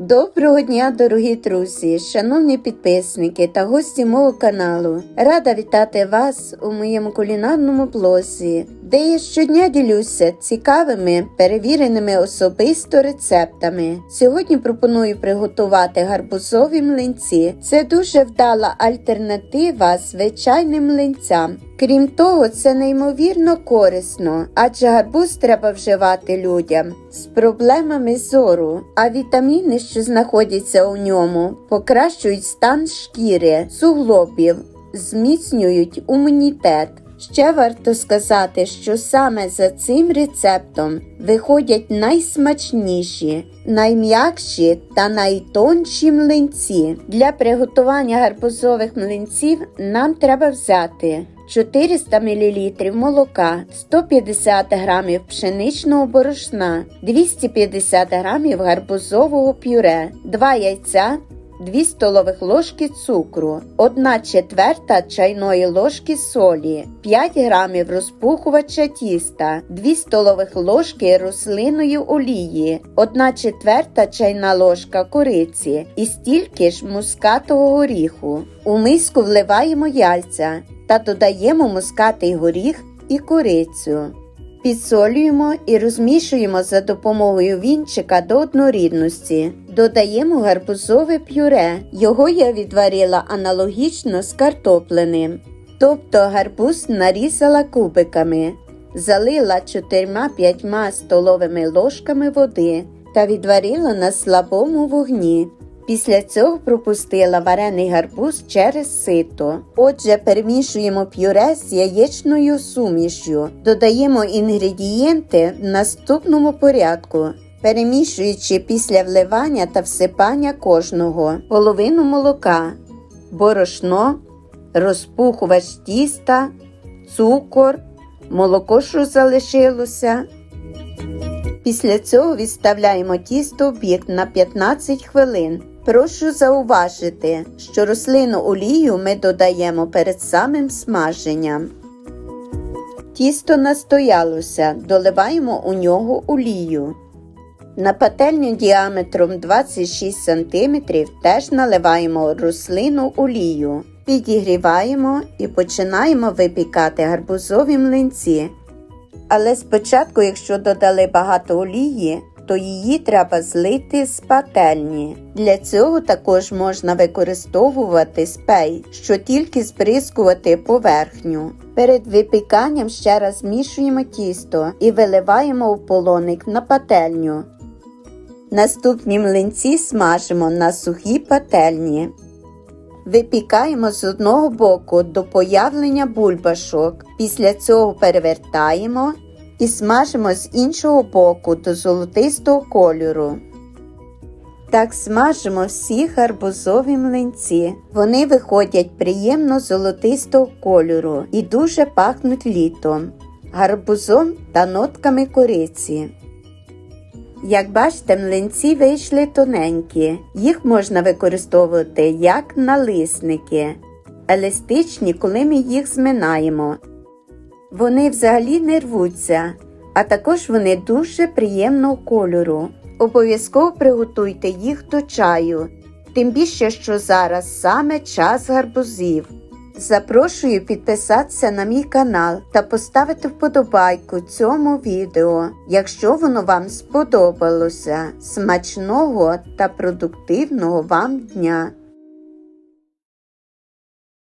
Доброго дня, дорогі друзі, шановні підписники та гості мого каналу. Рада вітати вас у моєму кулінарному блозі, де я щодня ділюся цікавими перевіреними особисто рецептами. Сьогодні пропоную приготувати гарбузові млинці. Це дуже вдала альтернатива звичайним млинцям. Крім того, це неймовірно корисно, адже гарбуз треба вживати людям з проблемами зору, а вітаміни, що знаходяться у ньому, покращують стан шкіри, суглобів, зміцнюють імунітет. Ще варто сказати, що саме за цим рецептом виходять найсмачніші, найм'якші та найтонші млинці. Для приготування гарбузових млинців нам треба взяти 400 мл молока, 150 г пшеничного борошна, 250 г гарбузового пюре, 2 яйця, 2 столових ложки цукру, 1 четверта чайної ложки солі, 5 грамів розпухувача тіста, 2 столових ложки рослинної олії, 1 четверта чайна ложка кориці і стільки ж мускатого горіху. У миску вливаємо яйця та додаємо мускатий горіх і корицю. Підсолюємо і розмішуємо за допомогою вінчика до однорідності. Додаємо гарбузове пюре. Його я відварила аналогічно з картопленим. Тобто гарбуз нарізала кубиками, залила 4-5 столовими ложками води та відварила на слабому вогні. Після цього пропустила варений гарбуз через сито. Отже, перемішуємо пюре з яєчною сумішю. Додаємо інгредієнти в наступному порядку, перемішуючи після вливання та всипання кожного половину молока, борошно, розпухувач тіста, цукор, молоко, що залишилося. Після цього відставляємо тісто в бік на 15 хвилин. Прошу зауважити, що рослинну олію ми додаємо перед самим смаженням. Тісто настоялося, доливаємо у нього олію. На пательню діаметром 26 см теж наливаємо рослинну олію. Підігріваємо і починаємо випікати гарбузові млинці. Але спочатку, якщо додали багато олії, то її треба злити з пательні. Для цього також можна використовувати спей, що тільки збризкувати поверхню. Перед випіканням ще раз змішуємо тісто і виливаємо в полоник на пательню. Наступні млинці смажимо на сухій пательні. Випікаємо з одного боку до появлення бульбашок. Після цього перевертаємо і смажимо з іншого боку до золотистого кольору. Так смажимо всі гарбузові млинці. Вони виходять приємно золотистого кольору і дуже пахнуть літом, гарбузом та нотками кориці. Як бачите, млинці вийшли тоненькі, їх можна використовувати як налисники, еластичні, коли ми їх зминаємо. Вони взагалі не рвуться, а також вони дуже приємного кольору. Обов'язково приготуйте їх до чаю, тим більше, що зараз саме час гарбузів. Запрошую підписатися на мій канал та поставити вподобайку цьому відео, якщо воно вам сподобалося. Смачного та продуктивного вам дня!